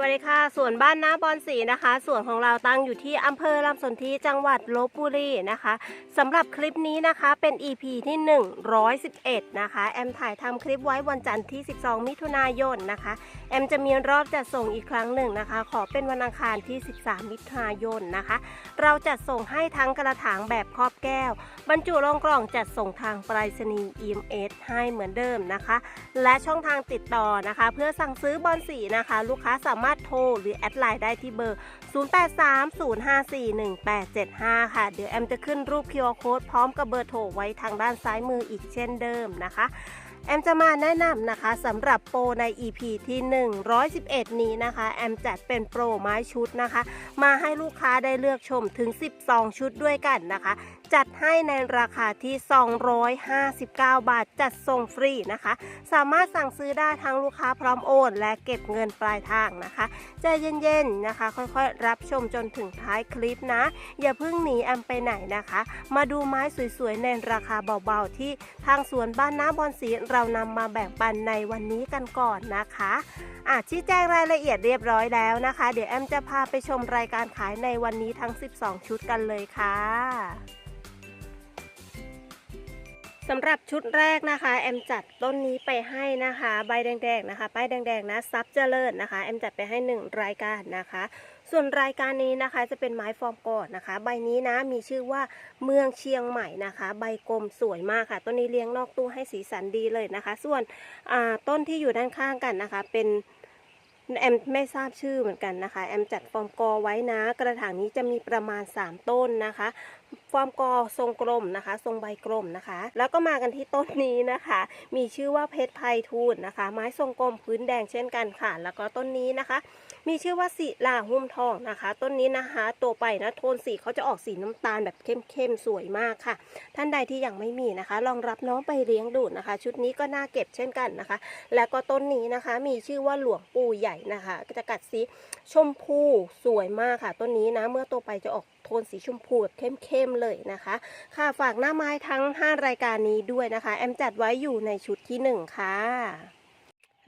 วัสดีค่ะสวนบ้านน้าบอนสีนะคะสวนของเราตั้งอยู่ที่อำเภอลำสนธิจังหวัดลบบุรีนะคะสำหรับคลิปนี้นะคะเป็น EP ที่ 111 นะคะ แอมถ่ายทำคลิปไว้วันจันทร์ที่ 12 มิถุนายนนะคะ แอมจะมีรอบจัดส่งอีกครั้งหนึ่งนะคะ ขอเป็นวันอังคารที่ 13 มิถุนายนนะคะ เราจัดส่งให้ทั้งกระถางแบบครอบแก้ว บรรจุลงกล่องจัดส่งทางไปรษณีย์ EMS ให้เหมือนเดิมนะคะ และช่องทางติดต่อนะคะ เพื่อสั่งซื้อบอลสีนะคะ ลูกค้าสามารถโทรหรือแอดไลน์ได้ที่เบอร์ 0830541875 ค่ะ เดี๋ยวแอมจะขึ้นรูป QR Code พร้อมกับเบอร์โทรไว้ทางด้านซ้ายมืออีกเช่นเดิมนะคะแอมจะมาแนะนำนะคะสำหรับโปรใน EP ที่ 111 นี้นะคะ แอมจัดเป็นโปรไม้ชุดนะคะ มาให้ลูกค้าได้เลือกชมถึง 12 ชุดด้วยกันนะคะ จัดให้ในราคาที่ 259 บาทจัดส่งฟรีนะคะ สามารถสั่งซื้อได้ทั้งลูกค้าพร้อมโอนและเก็บเงินปลายทางนะคะใจเย็นๆนะคะ ค่อยๆ รับชมจนถึงท้ายคลิปนะ อย่าเพิ่งหนีแอมไปไหนนะคะ มาดูไม้สวยๆ ในราคาเบาๆ ที่ทางสวนบ้านน้ำบอนสีเรานำมาแบ่งปันในวันนี้กันก่อนนะคะอะชี้แจงรายละเอียดเรียบร้อยแล้วนะคะ เดี๋ยวแอมจะพาไปชมรายการขายในวันนี้ทั้ง 12 ชุดกันเลยค่ะ สำหรับชุดแรกนะคะ แอมจัดต้นนี้ไปให้นะคะ ใบแดงๆนะคะป้ายแดงๆนะซับเจริญนะคะ แอมจัดไปให้หนึ่งรายการนะคะ ส่วนรายการนี้นะคะจะเป็นไม้ฟอร์มกอดนะคะ ใบนี้นะมีชื่อว่าเมืองเชียงใหม่นะคะ ใบกลมสวยมากค่ะ ต้นนี้เลี้ยงนอกตู้ให้สีสันดีเลยนะคะ ส่วนต้นที่อยู่ด้านข้างกันนะคะ เป็น แอมไม่ทราบชื่อเหมือนกันนะคะ แอมจัดฟอร์มกอไว้นะ กระถางนี้จะมีประมาณ 3 ต้นนะคะ ฟอร์มกอทรงกลมนะคะ ทรงใบกลมนะคะ แล้วก็มากันที่ต้นนี้นะคะ มีชื่อว่าเพชรไพทูลนะคะ ไม้ทรงกลมพื้นแดงเช่นกันค่ะ แล้วก็ต้นนี้นะคะ มีชื่อว่าศิลาหุ้มทองนะคะ ต้นนี้นะคะตัวไปนะโทนสีเขาจะออกสีน้ำตาลแบบเข้มๆสวยมากค่ะ ท่านใดที่ยังไม่มีนะคะ ลองรับน้องไปเลี้ยงดูนะคะ ชุดนี้ก็น่าเก็บเช่นกันนะคะ แล้วก็ต้นนี้นะคะ มีชื่อว่าหลวงปู่ใหญ่นะคะจะกัดสีชมพูสวยมากค่ะ ต้นนี้นะเมื่อโตไปจะออกโทนสีชมพูแบบเข้มๆเลยนะคะ ค่ะฝากหน้าไม้ทั้ง 5 รายการนี้ด้วยนะคะ แอมจัดไว้อยู่ในชุดที่ 1 ค่ะ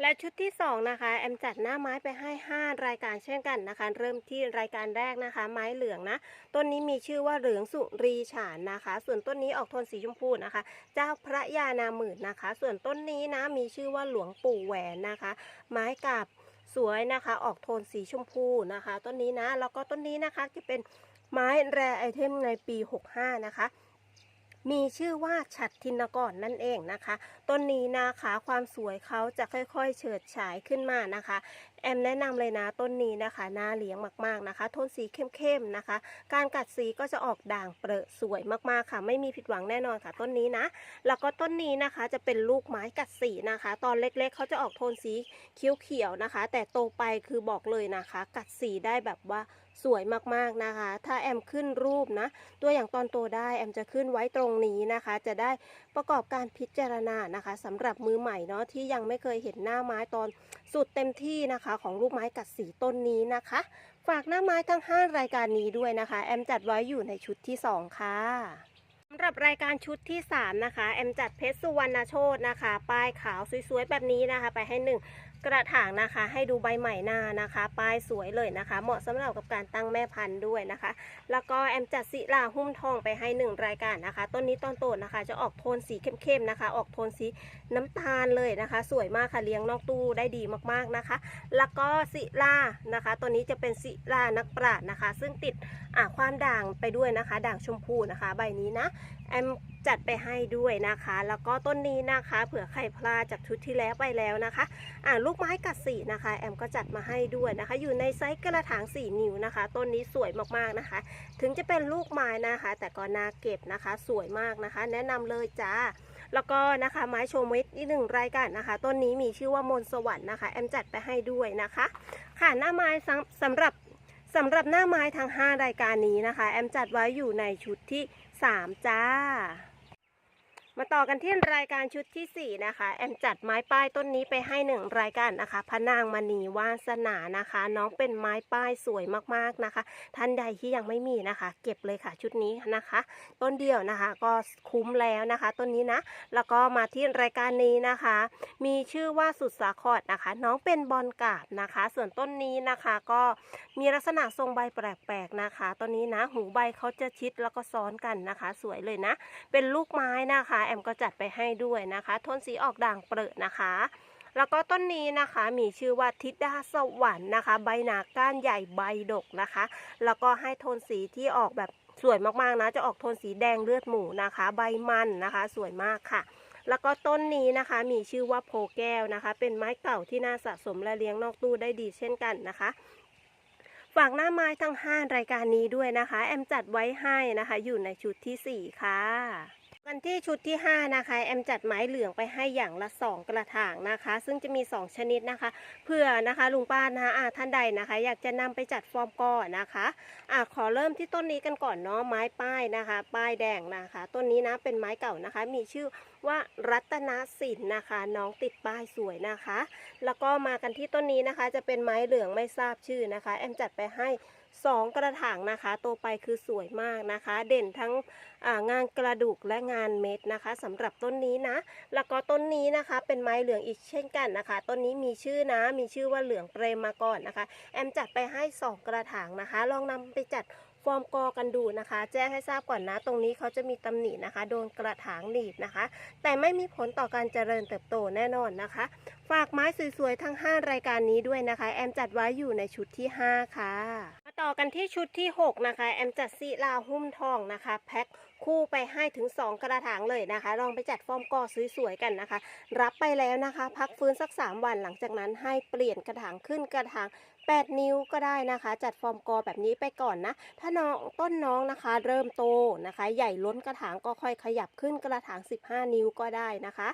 และชุดที่ 2 นะคะ แอมจัดหน้าไม้ไปให้ 5 รายการเช่นกันนะคะ เริ่มที่รายการแรกนะคะ ไม้เหลืองนะ ต้นนี้มีชื่อว่าเหลืองสุรีฉานนะคะ ส่วนต้นนี้ออกโทนสีชมพูนะคะ เจ้าพระยานาหมื่นนะคะ ส่วนต้นนี้นะมีชื่อว่าหลวงปู่แหวนนะคะ ไม้กาบสวยนะคะ ออกโทนสีชมพูนะคะ ต้นนี้นะแล้วก็ต้นนี้นะคะจะเป็นไม้แรไอเทมในปี 65 นะคะ มีชื่อว่าฉัดทินกรนั่นเองนะคะ ต้นนี้นะคะความสวยเขาจะค่อยๆ เฉิดฉายขึ้นมานะคะ แอมแนะนำเลยนะต้นนี้นะคะน่าเลี้ยงมากๆนะคะโทนสีเข้มๆนะคะ การกัดสีก็จะออกด่างเปรอะสวยมากๆค่ะ ไม่มีผิดหวังแน่นอนค่ะต้นนี้นะ แล้วก็ต้นนี้นะคะจะเป็นลูกไม้กัดสีนะคะ ตอนเล็กๆเขาจะออกโทนสีเขียวๆนะคะ แต่โตไปคือบอกเลยนะคะ กัดสีได้แบบว่าสวยมากๆนะคะ ถ้าแอมขึ้นรูปนะ ตัวอย่างตอนโตได้แอมจะขึ้นไว้ตรงนี้นะคะ จะได้ประกอบการพิจารณานะคะสำหรับมือใหม่เนาะที่ยังไม่เคยเห็นหน้าไม้ตอนสุดเต็มที่นะคะของลูกไม้กัดสีต้นนี้นะคะ ฝากหน้าไม้ทั้ง 5 รายการนี้ด้วยนะคะ แอมจัดไว้อยู่ในชุดที่ 2 ค่ะ สำหรับรายการชุดที่ 3 นะคะ แอมจัดเพชรสุวรรณโชตนะคะ ป้ายขาวสวยๆ แบบนี้นะคะ ไปให้หนึ่งกระถางนะคะ ให้ดูใบใหม่หน้านะคะ ป้ายสวยเลยนะคะ เหมาะสำหรับกับการตั้งแม่พันธุ์ด้วยนะคะ แล้วก็แอมจัดศิลาหุ้มทองไปให้หนึ่งรายการนะคะ ต้นนี้ต้นโตนะคะ จะออกโทนสีเข้มๆนะคะ ออกโทนสีน้ำตาลเลยนะคะ สวยมากค่ะเลี้ยงนอกตู้ได้ดีมากๆนะคะ แล้วก็ศิลานะคะตัวนี้จะเป็นศิลานักปราชญ์นะคะ ซึ่งติดความด่างไปด้วยนะคะ ด่างชมพูนะคะ ใบนี้นะแอมจัดไปให้ด้วยนะคะ แล้วก็ต้นนี้นะคะเผื่อใครพลาดจากชุดที่แล้วไปแล้วนะคะอ่าลูกไม้กัดสีนะคะ แอมก็จัดมาให้ด้วยนะคะ อยู่ในไซส์กระถาง 4 นิ้วนะคะ ต้นนี้สวยมากๆนะคะ ถึงจะเป็นลูกไม้นะคะ แต่ก็น่าเก็บนะคะ สวยมากนะคะ แนะนำเลยจ้าแล้วก็นะคะไม้โชว์เม็ดอีกหนึ่งรายการนะคะ ต้นนี้มีชื่อว่ามนสวรรค์นะคะ แอมจัดไปให้ด้วยนะคะค่ะหน้าไม้สำสำหรับสำหรับหน้าไม้ทั้ง 5 รายการนี้นะคะ แอมจัดไว้อยู่ในชุดที่ 3 จ้า มาต่อกันที่รายการชุดที่ 4 นะคะ แอมจัดไม้ป้ายต้นนี้ไปให้หนึ่งรายการนะคะพระนางมณีวาสนานะคะ น้องเป็นไม้ป้ายสวยมากๆนะคะ ท่านใดที่ยังไม่มีนะคะ เก็บเลยค่ะชุดนี้นะคะ ต้นเดียวนะคะก็คุ้มแล้วนะคะต้นนี้นะแล้วก็มาที่รายการนี้นะคะ มีชื่อว่าสุดสาครนะคะ น้องเป็นบอลกาบนะคะ ส่วนต้นนี้นะคะก็มีลักษณะทรงใบแปลกๆนะคะต้นนี้นะหูใบเขาจะชิดแล้วก็ซ้อนกันนะคะ สวยเลยนะ เป็นลูกไม้นะคะแอมก็จัดไปให้ด้วยนะคะ โทนสีออกด่างเปรอะนะคะ แล้วก็ต้นนี้นะคะมีชื่อว่าทิดาสวรรค์นะคะ ใบหนาก้านใหญ่ใบดกนะคะ แล้วก็ให้โทนสีที่ออกแบบสวยมากๆนะจะออกโทนสีแดงเลือดหมูนะคะ ใบมันนะคะ สวยมากค่ะแล้วก็ต้นนี้นะคะมีชื่อว่าโพแก้วนะคะ เป็นไม้เก่าที่น่าสะสมและเลี้ยงนอกตู้ได้ดีเช่นกันนะคะฝากหน้าไม้ทั้ง 5 รายการนี้ด้วยนะคะ แอมจัดไว้ให้นะคะ อยู่ในชุดทีสี่4 ค่ะ กันที่ชุดที่ 5 นะคะ แอมจัดไม้เหลืองไปให้อย่างละ 2 กระถางนะคะ ซึ่งจะมี 2 ชนิดนะคะเพื่อนะคะลุงป้านะคะะท่านใดนะคะ อยากจะนำไปจัดฟอร์มก่อนะคะอะขอเริ่มที่ต้นนี้กันก่อนเนาะไม้ป้ายนะคะ ป้ายแดงนะคะ ต้นนี้นะเป็นไม้เก่านะคะ มีชื่อว่ารัตนสินนะคะ น้องติดป้ายสวยนะคะ แล้วก็มากันที่ต้นนี้นะคะ จะเป็นไม้เหลืองไม่ทราบชื่อนะคะ แอมจัดไปให้2กระถางนะคะโตไปคือสวยมากนะคะ เด่นทั้งงานกระดูกและงานเม็ดนะคะสำหรับต้นนี้นะ แล้วก็ต้นนี้นะคะ เป็นไม้เหลืองอีกเช่นกันนะคะ ต้นนี้มีชื่อนะ มีชื่อว่าเหลืองเปรมมาก่อนนะคะ แอมจัดไปให้ 2 กระถางนะคะ ลองนำไปจัด ฟอร์มกอกันดูนะคะ แจ้งให้ทราบก่อนนะ ตรงนี้เขาจะมีตำหนินะคะ โดนกระถางหนีบนะคะ แต่ไม่มีผลต่อการเจริญเติบโตแน่นอนนะคะ ฝากไม้สวยๆทั้ง 5 รายการนี้ด้วยนะคะ แอมจัดไว้อยู่ในชุดที่ 5 ค่ะ มาต่อกันที่ชุดที่ 6 นะคะ แอมจัดซีลาหุ้มทองนะคะแพ็คคู่ไปให้ถึง 2 กระถางเลยนะคะ ลองไปจัดฟอร์มกอสวยๆกันนะคะ รับไปแล้วนะคะ พักฟื้นสัก 3 วันหลังจากนั้นให้เปลี่ยนกระถางขึ้นกระถาง 8 นิ้วก็ได้นะคะ จัดฟอร์มกอแบบนี้ไปก่อนนะ ถ้าน้องต้นน้องนะคะ เริ่มโตนะคะ ใหญ่ล้นกระถางก็ค่อยขยับขึ้นกระถาง 15 นิ้วก็ได้นะคะ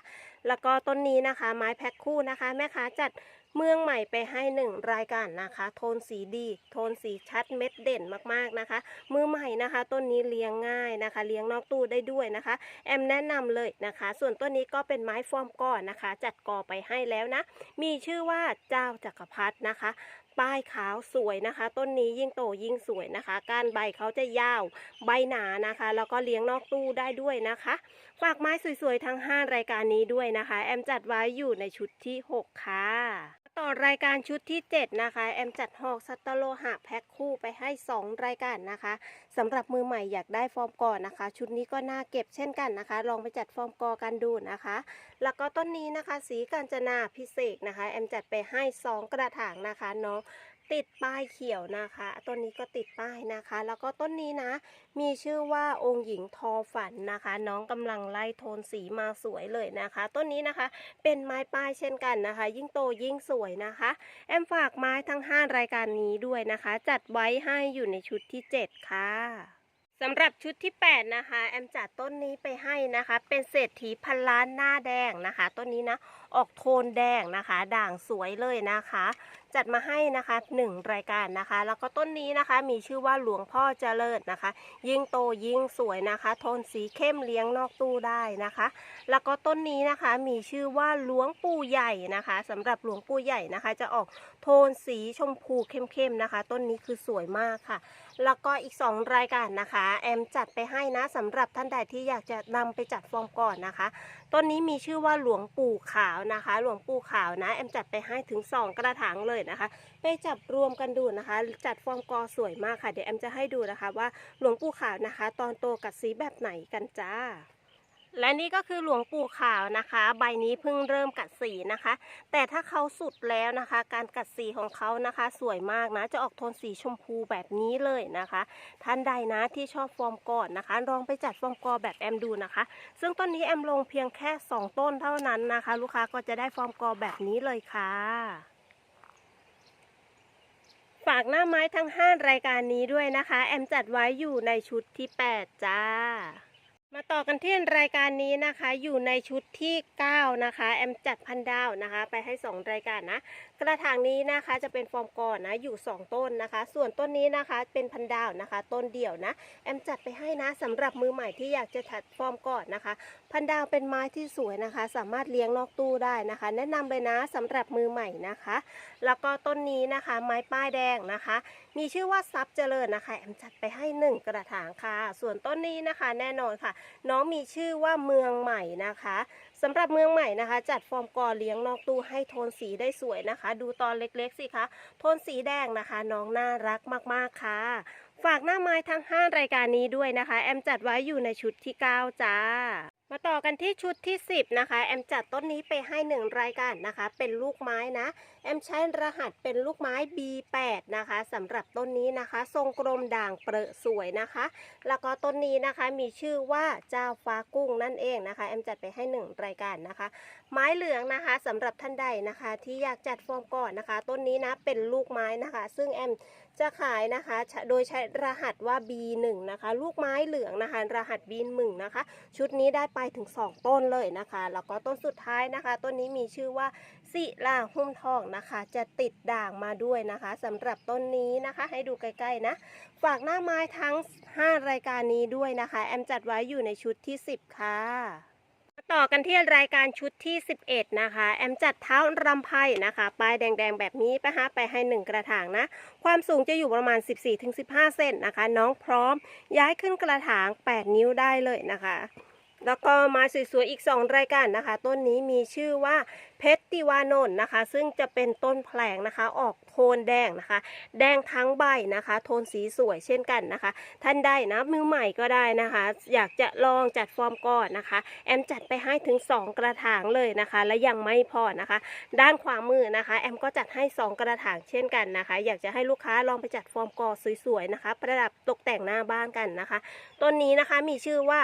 แล้วก็ต้นนี้นะคะไม้แพ็คคู่นะคะ แม่ค้าจัดเมืองใหม่ไปให้หนึ่งรายการนะคะ โทนสีดี โทนสีชัดเม็ดเด่นมากๆนะคะ มือใหม่นะคะ ต้นนี้เลี้ยงง่ายนะคะ เลี้ยงนอกตู้ได้ด้วยนะคะ แอมแนะนำเลยนะคะ ส่วนต้นนี้ก็เป็นไม้ฟอร์มก้อนนะคะ จัดกอไปให้แล้วนะ มีชื่อว่าเจ้าจักรพรรดินะคะ ป้ายขาวสวยนะคะ ต้นนี้ยิ่งโตยิ่งสวยนะคะ ก้านใบเขาจะยาวใบหนานะคะ แล้วก็เลี้ยงนอกตู้ได้ด้วยนะคะ ฝากไม้สวยๆทั้ง 5 รายการนี้ด้วยนะคะ แอมจัดไว้อยู่ในชุดที่ 6 ค่ะ ต่อรายการชุดที่ 7 นะคะ แอมจัดหอกสัตโลหะแพ็คคู่ไปให้ 2 รายการนะคะสำหรับมือใหม่อยากได้ฟอร์มก่อนนะคะ ชุดนี้ก็น่าเก็บเช่นกันนะคะ ลองไปจัดฟอร์มกอกันดูนะคะ แล้วก็ต้นนี้นะคะ สีกาญจนาพิเศษนะคะ แอมจัดไปให้ 2 กระถางนะคะน้อง ติดป้ายเขียวนะคะต้นนี้ก็ติดป้ายนะคะ แล้วก็ต้นนี้นะ มีชื่อว่าองค์หญิงทอฝันนะคะ น้องกำลังไล่โทนสีมาสวยเลยนะคะ ต้นนี้นะคะ เป็นไม้ป้ายเช่นกันนะคะ ยิ่งโตยิ่งสวยนะคะ แอมฝากไม้ทั้ง 5 รายการนี้ด้วยนะคะ จัดไว้ให้อยู่ในชุดที่ 7 ค่ะ สำหรับชุดที่ 8 นะคะ แอมจัดต้นนี้ไปให้นะคะ เป็นเศรษฐีพันล้านหน้าแดงนะคะ ต้นนี้นะ ออกโทนแดงนะคะ ด่างสวยเลยนะคะ จัดมาให้นะคะหนึ่งรายการนะคะ แล้วก็ต้นนี้นะคะมีชื่อว่าหลวงพ่อเจริญนะคะ ยิ่งโตยิ่งสวยนะคะ โทนสีเข้มเลี้ยงนอกตู้ได้นะคะ แล้วก็ต้นนี้นะคะมีชื่อว่าหลวงปู่ใหญ่นะคะสำหรับหลวงปู่ใหญ่นะคะ จะออกโทนสีชมพูเข้มๆนะคะ ต้นนี้คือสวยมากค่ะ แล้วก็อีก 2 รายการนะคะ แอมจัดไปให้นะสำหรับท่านใดที่อยากจะนำไปจัดฟอร์มก่อนนะคะต้นนี้มีชื่อว่าหลวงปู่ขาวนะคะ หลวงปู่ขาวนะ แอมจัดไปให้ถึง 2 กระถางเลยนะคะ ไปจับรวมกันดูนะคะ จัดฟอร์มกอสวยมากค่ะ เดี๋ยวแอมจะให้ดูนะคะว่าหลวงปู่ขาวนะคะ ตอนโตกัดสีแบบไหนกันจ้า และนี่ก็คือหลวงปู่ขาวนะคะ ใบนี้เพิ่งเริ่มกัดสีนะคะ แต่ถ้าเขาสุดแล้วนะคะ การกัดสีของเขานะคะ สวยมากนะ จะออกโทนสีชมพูแบบนี้เลยนะคะ ท่านใดนะที่ชอบฟอร์มก่อนนะคะ ลองไปจัดฟอร์มกอแบบแอมดูนะคะ ซึ่งต้นนี้แอมลงเพียงแค่ 2 ต้นเท่านั้นนะคะ ลูกค้าก็จะได้ฟอร์มกอแบบนี้เลยค่ะฝากหน้าไม้ทั้ง 5 รายการนี้ด้วยนะคะ แอมจัดไว้อยู่ในชุดที่ 8 จ้า มาต่อกันที่รายการนี้นะคะ อยู่ในชุดที่ 9 นะคะ แอมจัดพันดาวนะคะ ไปให้ 2 รายการนะกระถางนี้นะคะจะเป็นฟอร์มก่อนนะอยู่ 2 ต้นนะคะ ส่วนต้นนี้นะคะเป็นพันดาวนะคะ ต้นเดี่ยวนะแอมจัดไปให้นะสำหรับมือใหม่ที่อยากจะถัดฟอร์มก่อนนะคะ พันดาวเป็นไม้ที่สวยนะคะ สามารถเลี้ยงนอกตู้ได้นะคะ แนะนำเลยนะสำหรับมือใหม่นะคะ แล้วก็ต้นนี้นะคะ ไม้ป้ายแดงนะคะ มีชื่อว่าซับเจริญนะคะ แอมจัดไปให้หนึ่งกระถางค่ะ ส่วนต้นนี้นะคะ แน่นอนค่ะ น้องมีชื่อว่าเมืองใหม่นะคะ สำหรับเมืองใหม่นะคะ จัดฟอร์มกอเลี้ยงนอกตู้ให้โทนสีได้สวยนะคะ ดูตอนเล็กๆสิคะโทนสีแดงนะคะ น้องน่ารักมากๆค่ะ ฝากหน้าไม้ทั้ง 5 รายการนี้ด้วยนะคะ แอมจัดไว้อยู่ในชุดที่ 9 จ้า มาต่อ กันที่ชุดที่ 10 นะคะ แอมจัดต้นนี้ไปให้ 1 รายการนะคะ เป็นลูกไม้นะ แอมใช้รหัสเป็นลูกไม้ B8 นะคะสำหรับต้นนี้นะคะ ทรงกลมด่างเปรอะสวยนะคะ แล้วก็ต้นนี้นะคะมีชื่อว่าเจ้าฟ้ากุ้งนั่นเองนะคะ แอมจัดไปให้ 1 รายการนะคะ ไม้เหลืองนะคะสำหรับท่านใดนะคะ ที่อยากจัดฟอร์มก่อนนะคะ ต้นนี้นะเป็นลูกไม้นะคะ ซึ่งแอมจะขายนะคะ โดยใช้รหัสว่า B1 นะคะ ลูกไม้เหลืองนะคะ รหัส B1 นะคะ ชุดนี้ได้ไปถึง2 ต้นเลยนะคะ แล้วก็ต้นสุดท้ายนะคะ ต้นนี้มีชื่อว่าสิลาหุ้มทองนะคะ จะติดด่างมาด้วยนะคะสำหรับต้นนี้นะคะ ให้ดูใกล้ๆนะ ฝากหน้าไม้ทั้ง 5 รายการนี้ด้วยนะคะ แอมจัดไว้อยู่ในชุดที่ 10 ค่ะมาต่อกันที่รายการชุดที่ 11 นะคะ แอมจัดเท้ารำไพนะคะปลายแดงๆ แบบนี้ไปหาไปให้ 1 กระถางนะ ความสูงจะอยู่ประมาณ 14-15 เซนนะคะ น้องพร้อมย้ายขึ้นกระถาง 8 นิ้วได้เลยนะคะ แล้วก็มาสวยๆอีก 2 รายการนะคะ ต้นนี้มีชื่อว่าเพชรติวานนท์นะคะ ซึ่งจะเป็นต้นแผลงนะคะ ออก โทนแดงนะคะ แดงทั้งใบนะคะ โทนสีสวยเช่นกันนะคะ ท่านได้นะมือใหม่ก็ได้นะคะ อยากจะลองจัดฟอร์มก่อนนะคะ แอมจัดไปให้ถึง 2 กระถางเลยนะคะ และยังไม่พอนะคะ ด้านขวามือนะคะ แอมก็จัดให้ 2 กระถางเช่นกันนะคะ อยากจะให้ลูกค้าลองไปจัดฟอร์มกอสวยๆนะคะ ประดับตกแต่งหน้าบ้านกันนะคะต้นนี้นะคะมีชื่อว่า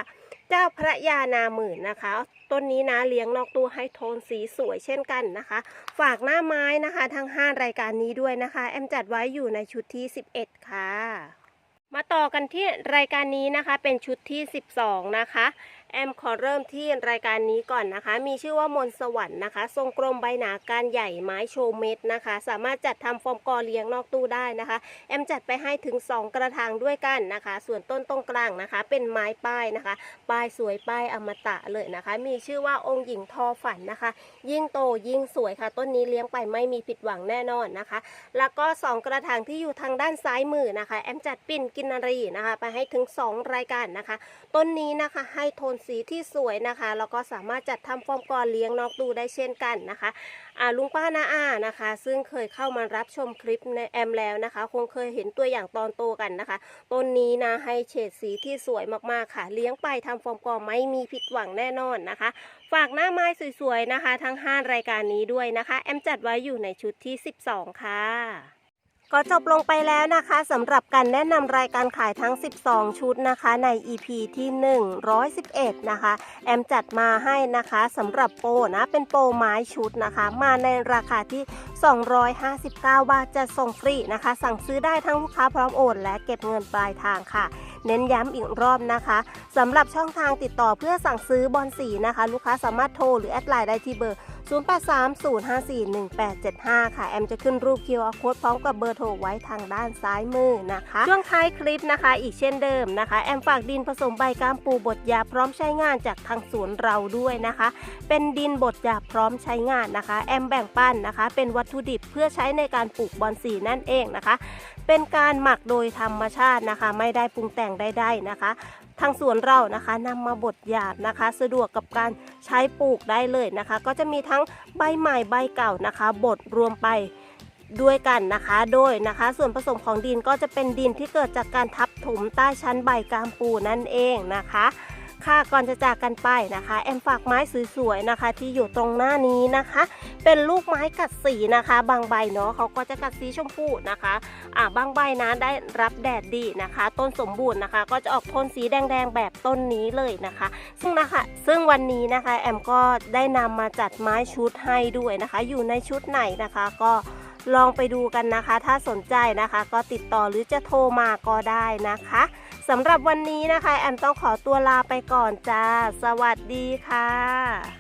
เจ้าพระยานาหมื่นนะคะต้นนี้นะเลี้ยงนอกตู้ให้โทนสีสวยเช่นกันนะคะ ฝากหน้าไม้นะคะ ทั้ง 5 รายการนี้ด้วยนะคะ แอมจัดไว้อยู่ในชุดที่ 11 ค่ะ มาต่อกันที่รายการนี้นะคะเป็นชุดที่ 12 นะคะ แอมขอเริ่มที่รายการนี้ก่อนนะคะ มีชื่อว่ามนสวรรค์นะคะ ทรงกลมใบหนาการใหญ่ไม้โชว์เม็ดนะคะ สามารถจัดทำฟอร์มกอเลี้ยงนอกตู้ได้นะคะ แอมจัดไปให้ถึง 2 กระถางด้วยกันนะคะ ส่วนต้นตรงกลางนะคะ เป็นไม้ป้ายนะคะ ป้ายสวยป้ายอมตะเลยนะคะ มีชื่อว่าองค์หญิงทอฝันนะคะ ยิ่งโตยิ่งสวยค่ะ ต้นนี้เลี้ยงไปไม่มีผิดหวังแน่นอนนะคะ แล้วก็ 2 กระถางที่อยู่ทางด้านซ้ายมือนะคะ แอมจัดปิ่นกินนารีนะคะ ไปให้ถึง 2 รายการนะคะ ต้นนี้นะคะให้โทนสีที่สวยนะคะ แล้วก็สามารถจัดทำฟอร์มกอเลี้ยงนอกตู้ได้เช่นกันนะคะอ่าลุงป้านาอานะคะ ซึ่งเคยเข้ามารับชมคลิปในแอมแล้วนะคะ คงเคยเห็นตัวอย่างตอนโตกันนะคะต้นนี้นะให้เฉดสีที่สวยมากๆค่ะ เลี้ยงไปทำฟอร์มกอไม่มีผิดหวังแน่นอนนะคะ ฝากหน้าไม้สวยๆนะคะ ทั้ง 5 รายการนี้ด้วยนะคะ แอมจัดไว้อยู่ในชุดที่ 12 ค่ะ ก็จบลงไปแล้วนะคะสำหรับการแนะนำรายการขายทั้ง 12 ชุดนะคะใน EP ที่ 111 นะคะ แอมจัดมาให้นะคะสำหรับโปนะเป็นโปไม้ชุดนะคะ มาในราคาที่ 259 บาทจะส่งฟรีนะคะ สั่งซื้อได้ทั้งลูกค้าพร้อมโอนและเก็บเงินปลายทางค่ะ เน้นย้ำอีกรอบนะคะสำหรับช่องทางติดต่อเพื่อสั่งซื้อบอลสีนะคะ ลูกค้าสามารถโทรหรือแอดไลน์ได้ที่เบอร์ 0830541875 ค่ะ แอมจะขึ้นรูป QR Code พร้อมกับเบอร์โทรไว้ทางด้านซ้ายมือนะคะ ช่วงท้ายคลิปนะคะ อีกเช่นเดิมนะคะ แอมฝากดินผสมใบกามปูบดยาพร้อมใช้งานจากทางสวนเราด้วยนะคะ เป็นดินบดยาพร้อมใช้งานนะคะ แอมแบ่งปันนะคะ เป็นวัตถุดิบเพื่อใช้ในการปลูกบอนสีนั่นเองนะคะ เป็นการหมักโดยธรรมชาตินะคะ ไม่ได้ปรุงแต่งใดๆนะคะ ทางสวนเรานะคะนำมาบดหยาบนะคะ สะดวกกับการใช้ปลูกได้เลยนะคะ ก็จะมีทั้งใบใหม่ใบเก่านะคะบดรวมไปด้วยกันนะคะ โดยนะคะ ส่วนผสมของดินก็จะเป็นดินที่เกิดจากการทับถมใต้ชั้นใบกามปูนั่นเองนะคะค่ะก่อนจะจากกันไปนะคะ แอมฝากไม้สวยๆนะคะ ที่อยู่ตรงหน้านี้นะคะ เป็นลูกไม้กัดสีนะคะ บางใบเนาะเขาก็จะกัดสีชมพูนะคะอ่าบางใบนะได้รับแดดดีนะคะ ต้นสมบูรณ์นะคะ ก็จะออกโทนสีแดงๆแบบต้นนี้เลยนะคะ ซึ่งนะคะซึ่งวันนี้นะคะแอมก็ได้นำมาจัดไม้ชุดให้ด้วยนะคะ อยู่ในชุดไหนนะคะก็ลองไปดูกันนะคะ ถ้าสนใจนะคะก็ติดต่อหรือจะโทรมาก็ได้นะคะสำหรับวันนี้นะคะ แอมต้องขอตัวลาไปก่อนจ้า สวัสดีค่ะ